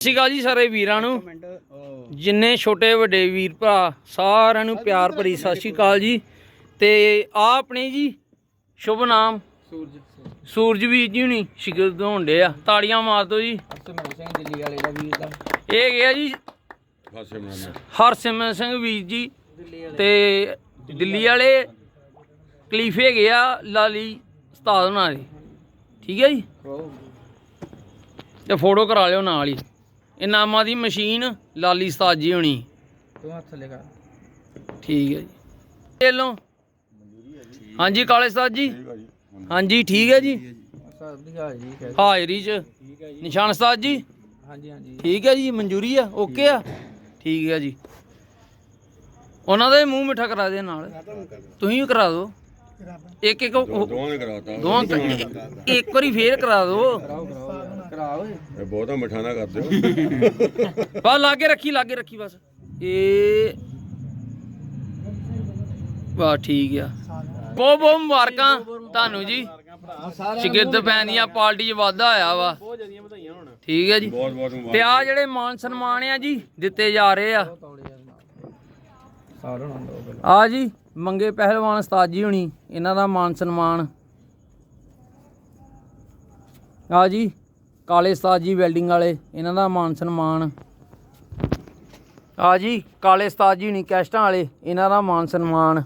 ਸਤਿ ਸ਼੍ਰੀ ਅਕਾਲ ਜੀ ਸਾਰੇ ਵੀਰਾਂ ਨੂੰ। ਜਿੰਨੇ ਛੋਟੇ ਵੱਡੇ ਵੀਰ ਭਰਾ ਸਾਰਿਆਂ ਨੂੰ ਪਿਆਰ ਭਰੀ ਸਤਿ ਸ਼੍ਰੀ ਅਕਾਲ ਜੀ। ਤੇ ਆ ਆਪਣੇ ਜੀ ਸ਼ੁਭ ਨਾਮ। ਸੂਰਜ ਸੂਰਜਵੀਰ ਜੀ ਹੁਣੀ ਸ਼ਿਕਰ ਹੋਣਦੇ ਆ। ਤਾੜੀਆਂ ਮਾਰ ਦਿਓ ਜੀ। ਹਰਸਿਮਰਨ ਸਿੰਘ ਦਿੱਲੀ ਵਾਲੇ ਦਾ ਵੀਰ ਦਾ। ਇਹ ਗਿਆ ਜੀ। ਹਰਸਿਮਰਨ ਸਿੰਘ ਵੀਰ ਜੀ। ਤੇ ਦਿੱਲੀ ਵਾਲੇ ਕਲੀਫੇ ਗਿਆ ਲਾਲੀ ਉਸਤਾਦ ਉਹਨਾਂ ਦੇ। ਠੀਕ ਹੈ ਜੀ? ਤੇ ਫੋਟੋ ਕਰਾ ਲਿਓ ਨਾਲ ਹੀ। ਇਹ ਨਾਮਾਂ ਦੀ ਮਸ਼ੀਨ ਲਾਲੀ ਉਸਤਾਦ ਜੀ ਹੋਣੀ। ਤੂੰ ਹੱਥ ਥੱਲੇ ਕਰ। ਠੀਕ ਹੈ ਜੀ। ਇਹ ਲਓ। ਹਾਂਜੀ ਕਾਲੇ ਉਸਤਾਦ ਜੀ। ਠੀਕ ਆ ਜੀ। ਹਾਂਜੀ ਠੀਕ ਹੈ ਜੀ। ਦੀ ਹਾਜ਼ਰੀ ਚ। ਨਿਸ਼ਾਨ ਉਸਤਾਦ ਜੀ। ਹਾਂਜੀ ਹਾਂਜੀ। ਠੀਕ ਹੈ ਜੀ ਮਨਜ਼ੂਰੀ ਆ? ਓਕੇ ਆ? ਠੀਕ ਹੈ ਜੀ। ਉਹਨਾਂ ਦਾ ਮੂੰਹ ਮਿੱਠਾ ਕਰਾ ਦੇ ਨਾਲ। ਤੁਸੀਂ ਵੀ ਕਰਾ ਦਿਓ। ਇੱਕ ਇੱਕ ਦੋਵਾਂ ਨੇ ਕਰਾਤਾ। ਦੋਵਾਂ ਇੱਕ ਵਾਰੀ ਫੇਰ ਕਰਾ ਦਿਓ। ਕਰਾਓ ਕਰਾਓ। ਕਰਾ ਓਏ। ਇਹ ਬਹੁਤਾ ਮਿਠਾ ਨਾ ਕਰ ਦਿਓ। ਬਸ ਲਾਗੇ ਰੱਖੀ ਲਾਗੇ ਰੱਖੀ ਬਸ। ਇਹ ਵਾਹ ਠੀਕ ਆ। ਬਹੁਤ ਬਹੁਤ ਮੁਬਾਰਕਾਂ ਤੁਹਾਨੂੰ ਜੀ। ਸ਼ਗਿਰਦ ਪੈਣੀਆਂ ਪਾਰਟੀ 'ਚ ਵਾਧਾ ਹੋਇਆ ਵਾ। ਬਹੁਤ ਜਿਆਦੀਆਂ ਵਧਾਈਆਂ ਹੋਣ ਠੀਕ ਹੈ ਜੀ। ਬਹੁਤ ਬਹੁਤ ਤੇ ਮੁਬਾਰਕ ਆ ਜਿਹੜੇ ਮਾਨ ਸਨਮਾਨ ਆ ਜੀ ਦਿੱਤੇ ਜਾ ਰਹੇ ਆ। ਆ ਜੀ ਮੰਗੇ ਪਹਿਲਵਾਨ ਉਸਤਾਦ ਜੀ ਹੁਣੀ ਇਹਨਾਂ ਦਾ ਮਾਨ ਸਨਮਾਨ। ਆ ਜੀ। ਕਾਲੇ ਸਤਾਜ ਜੀ ਵੈਲਡਿੰਗ ਵਾਲੇ, ਇਹਨਾਂ ਦਾ ਮਾਨ ਸਨਮਾਨ। ਆ ਜੀ, ਕਾਲੇ ਸਤਾਜ ਜੀ ਹੁਣੀ ਕੈਸਟਾਂ ਵਾਲੇ, ਇਹਨਾਂ ਦਾ ਮਾਨ ਸਨਮਾਨ।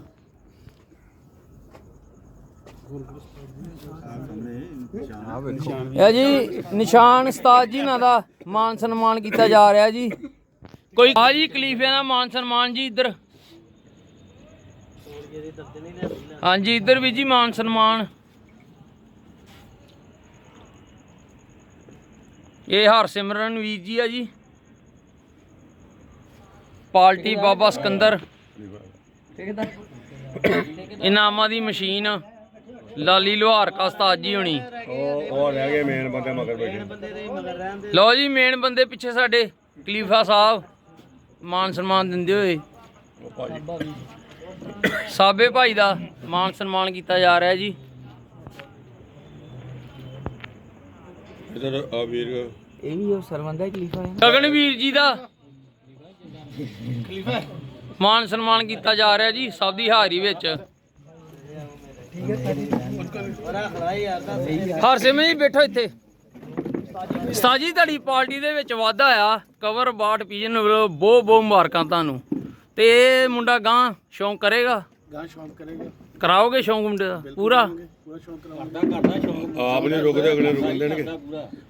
ਇਹ ਜੀ, ਨਿਸ਼ਾਨ ਉਸਤਾਦ ਜੀ ਇਹਨਾਂ ਦਾ ਮਾਨ ਸਨਮਾਨ ਕੀਤਾ ਜਾ ਰਿਹਾ ਜੀ। ਕੋਈ ਆ ਜੀ, ਕਲੀਫਿਆਂ ਦਾ ਮਾਨ ਸਨਮਾਨ ਜੀ ਇੱਧਰ। ਹਾਂਜੀ ਇੱਧਰ ਵੀ ਜੀ ਮਾਨ ਸਨਮਾਨ। ਇਹ ਹਰਸਿਮਰਨ ਵੀਰ ਜੀ ਆ ਜੀ। ਪਾਲਟੀ ਬਾਬਾ ਸਿਕੰਦਰ। ਇਨਾਮਾਂ ਦੀ ਮਸ਼ੀਨ ਲਾਲੀ ਲੋਹਾਰ ਕਾ ਉਸਤਾਦ ਜੀ ਹੋਣੀ। ਉਹ ਰਹਿ ਗਏ ਮੇਨ ਬੰਦੇ ਮਗਰ ਬੈਠੇ। ਲਓ ਜੀ ਮੇਨ ਬੰਦੇ ਪਿੱਛੇ ਸਾਡੇ ਖਲੀਫਾ ਸਾਹਿਬ ਮਾਨ ਸਨਮਾਨ ਦਿੰਦੇ ਹੋਏ। ਸਾਬੇ ਭਾਈ ਦਾ ਮਾਨ ਸਨਮਾਨ ਕੀਤਾ ਜਾ ਰਿਹਾ ਜੀ। ਇਧਰ ਆ ਵੀਰ। ਇਹ ਵੀ ਉਹ ਸਰਵੰਦਾ ਖਲੀਫਾ ਹੈ ਗਗਨਵੀਰ ਜੀ ਦਾ। ਮਾਨ ਸਨਮਾਨ ਕੀਤਾ ਜਾ ਰਿਹਾ ਜੀ ਸਭ ਦੀ ਹਾਜ਼ਰੀ ਵਿੱਚ। ਹਰਸਿਮਰਨ ਜੀ ਬੈਠੋ ਇੱਥੇ। ਸਾਜੀ ਤੁਹਾਡੀ ਪਾਰਟੀ ਦੇ ਵਿੱਚ ਵਾਧਾ ਆ। ਕਵਰ ਬਾਟ ਪੀਜਨ ਵੱਲੋਂ ਬਹੁਤ ਬਹੁਤ ਮੁਬਾਰਕਾਂ ਤੁਹਾਨੂੰ। ਤੇ ਇਹ ਮੁੰਡਾ ਗਾਂ ਸ਼ੌਂਕ ਕਰੇਗਾ। ਗਾਂ ਸ਼ੌਂਕ ਕਰੇਗਾ। ਕਰਾਓਗੇ ਸ਼ੌਂਕ ਮੁੰਡੇ ਦਾ? ਪੂਰਾ? ਪੂਰਾ ਸ਼ੌਂਕ ਕਰਾਉਂਦਾ ਆਪ ਨੇ ਰੁਕਦੇ ਅਗਲੇ ਰੁਕਣ ਦੇਣਗੇ।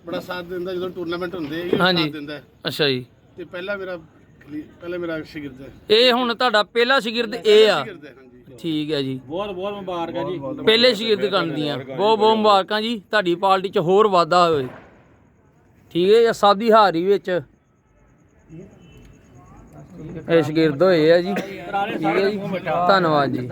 ਬੜਾ ਸਾਥ ਦਿੰਦਾ ਜਦੋਂ ਟੂਰਨਾਮੈਂਟ ਹੁੰਦੇ ਇਹ ਹਾਂਜੀ। ਸਾਥ ਦਿੰਦਾ ਹੈ। ਅੱਛਾ ਜੀ। ਤੇ ਪਹਿਲਾ ਮੇਰਾ ਖਲੀ- ਪਹਿਲਾ ਮੇਰਾ ਸ਼ਾਗਿਰਦ ਹੈ। ਇਹ ਹੁਣ ਤੁਹਾਡਾ ਪਹਿਲਾ ਸ਼ਾਗਿਰਦ ਇਹ ਆ? ਸ਼ਾਗਿਰਦ ਹੈ ਹਾਂਜੀ। ਠੀਕ ਹੈ ਜੀ। ਬਹੁਤ ਬਹੁਤ ਮੁਬਾਰਕਾਂ ਜੀ। ਪਹਿਲੇ ਸ਼ਾਗਿਰਦ ਕਰਦੀਆਂ ਬਹੁਤ ਬਹੁਤ ਮੁਬਾਰਕਾਂ ਜੀ। ਤੁਹਾਡੀ ਪਾਰਟੀ 'ਚ ਹੋਰ ਵਾਧਾ ਹੋਵੇ। ਠੀਕ ਹੈ ਜੀ ਸਭ ਦੀ ਹਾਜ਼ਰੀ ਵਿੱਚ। ਇਹ ਸ਼ਾਗਿਰਦ ਹੋਏ ਆ ਜੀ। ਠੀਕ ਹੈ ਜੀ। ਧੰਨਵਾਦ ਜੀ।